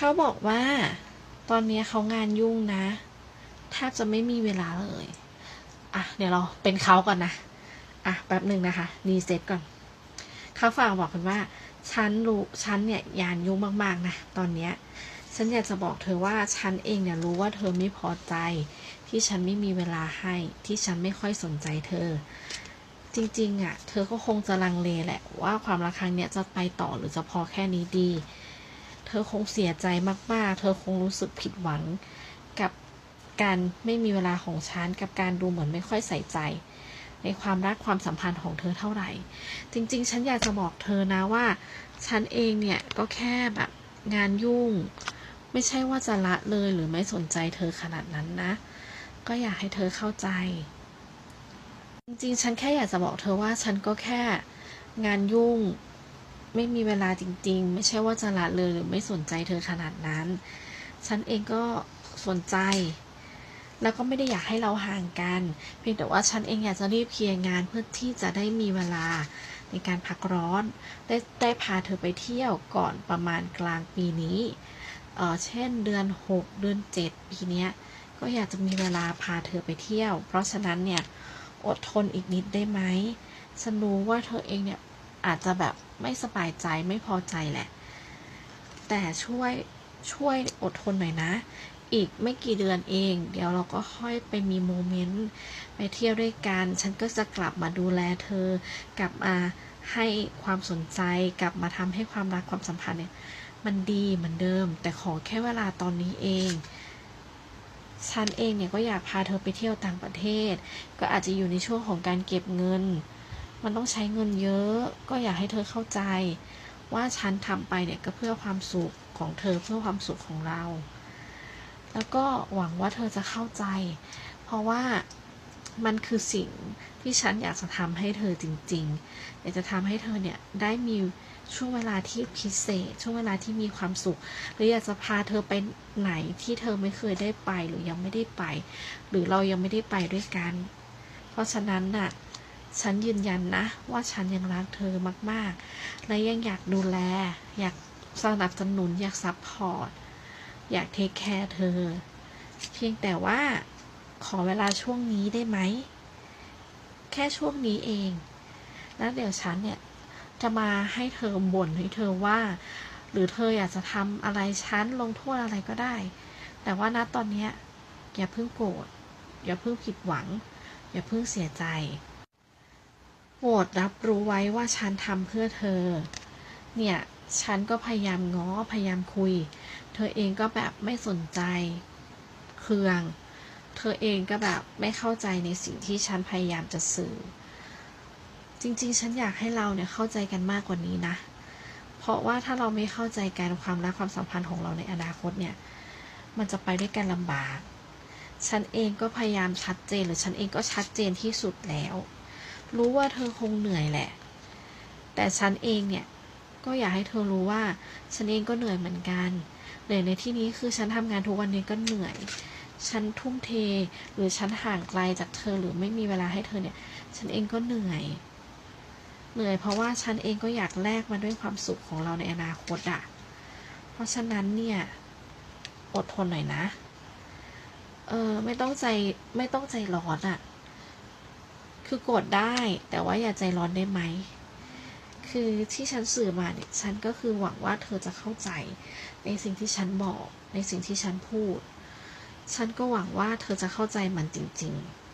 เขาบอกว่า ตอนนี้เขางานยุ่งนะแทบจะไม่มีเวลาเลย อะ เดี๋ยวเราเป็นเขาก่อนนะ อะ แป๊บหนึ่งนะคะรีเซ็ตก่อน เขาฝากบอกกันว่า ฉันรู้ ฉันเนี่ยยานยุ่งมากๆนะ ตอนเนี้ย ฉันอยากจะบอกเธอว่า ฉันเองเนี่ยรู้ว่าเธอไม่พอใจ ที่ฉันไม่มีเวลาให้ ที่ฉันไม่ค่อยสนใจเธอ จริงๆอะ เธอก็คงจะลังเลแหละว่าความรักครั้งเนี้ยจะไปต่อหรือจะพอแค่นี้ดี เธอคงเสียใจมากๆ เธอคงรู้สึกผิดหวังกับการไม่มีเวลาของฉัน กับการดูเหมือนไม่ค่อยใส่ใจ ในความรักความสัมพันธ์ของเธอเท่าไหร่ จริง ๆ ฉันอยากจะบอกเธอนะว่า ฉันเองเนี่ยก็แค่แบบงานยุ่ง ไม่ใช่ว่าจะละเลยหรือไม่สนใจเธอขนาดนั้นนะ ก็อยากให้เธอเข้าใจ จริง ๆ ฉันแค่อยากจะบอกเธอว่าฉันก็แค่งานยุ่ง ไม่มีเวลาจริง ๆ ไม่ใช่ว่าจะละเลยหรือไม่สนใจเธอขนาดนั้น ฉันเองก็สนใจ แล้วก็ไม่ได้อยากให้เราห่างกัน เพียงแต่ว่าฉันเองอยากจะรีบเคลียร์งานเพื่อที่จะได้มีเวลาในการพักร้อน ได้ได้พาเธอไปเที่ยวก่อนประมาณกลางปีนี้เออเช่นเดือน 6 เดือน 7 ปีนี้ก็อยากจะมีเวลาพาเธอไปเที่ยว เพราะฉะนั้นเนี่ยอดทนอีกนิดได้ไหมฉันรู้ว่าเธอเองเนี่ย อาจจะแบบไม่สบายใจไม่พอใจแหละ แต่ช่วยช่วยอดทนหน่อยนะ อีกไม่กี่เดือนเอง เดี๋ยวเราก็ค่อยไปมีโมเมนต์ไปเที่ยวด้วยกัน ฉันก็จะกลับมาดูแลเธอ กลับมาให้ความสนใจ กลับมาทำให้ความรักความสัมพันธ์เนี่ย มันดีเหมือนเดิม แต่ขอแค่เวลาตอนนี้เองฉันเองเนี่ยก็อยากพาเธอไปเที่ยวต่างประเทศ ก็อาจจะอยู่ในช่วงของการเก็บเงิน มันต้องใช้เงินเยอะ ก็อยากให้เธอเข้าใจ ว่าฉันทำไปเนี่ยก็เพื่อความสุขของเธอเพื่อความสุขของเรา แล้วก็หวังว่าเธอจะเข้าใจ เพราะว่ามันคือสิ่งที่ฉันอยากจะทำให้เธอจริงๆอยากจะทำให้เธอเนี่ยได้มีช่วงเวลาที่พิเศษ ช่วงเวลาที่มีความสุข หรืออยากจะพาเธอไปไหนที่เธอไม่เคยได้ไปหรือยังไม่ได้ไป หรือเรายังไม่ได้ไปด้วยกัน เพราะฉะนั้นน่ะ ฉันยืนยันนะ ว่าฉันยังรักเธอมาก ๆ และยังอยากดูแล อยากสนับสนุน อยากซัพพอร์ต อยากเทคแคร์เธอ เพียงแต่ว่าขอเวลาช่วงนี้ได้ไหม แค่ช่วงนี้เอง แล้วเดี๋ยวฉันเนี่ย จะมาให้เธอบ่นให้เธอว่า หรือเธออยากจะทำอะไรฉันลงโทษอะไรก็ได้ แต่ว่าณตอนนี้อย่าเพิ่งโกรธอย่าเพิ่งผิดหวัง อย่าเพิ่งเสียใจ โปรดรับรู้ไว้ว่าฉันทำเพื่อเธอ เนี่ย ฉันก็พยายามง้อ พยายามคุย เธอเองก็แบบไม่สนใจ เครือง เธอเองก็แบบไม่เข้าใจในสิ่งที่ฉันพยายามจะสื่อ จริง ๆ ฉันอยากให้เราเนี่ยเข้าใจกันมากกว่านี้นะ เพราะว่าถ้าเราไม่เข้าใจกันความรักความสัมพันธ์ของเราในอนาคตเนี่ย มันจะไปด้วยกันลำบาก ฉันเองก็พยายามชัดเจนหรือฉันเองก็ชัดเจนที่สุดแล้ว รู้ว่าเธอคงเหนื่อยแหละ แต่ฉันเองเนี่ย ก็อยากให้เธอรู้ว่า ฉันเองก็เหนื่อยเหมือนกัน เหนื่อยในที่นี้คือฉันทำงานทุกวันนี้ก็เหนื่อย ฉันทุ่มเท หรือฉันห่างไกลจากเธอหรือไม่มีเวลาให้เธอเนี่ย ฉันเองก็เหนื่อย เหนื่อยเพราะว่าฉันเองก็อยากแลกมาด้วยความสุขของเราในอนาคตอะเพราะฉะนั้นเนี่ย อดทนหน่อยนะ เออไม่ต้องใจไม่ต้องใจร้อนอะ คือโกรธได้แต่ว่าอย่าใจร้อนได้ไหม คือที่ฉันสื่อมาเนี่ยฉันก็คือหวังว่าเธอจะเข้าใจในสิ่งที่ฉันบอก ในสิ่งที่ฉันพูด ฉันก็หวังว่าเธอจะเข้าใจมันจริง ๆ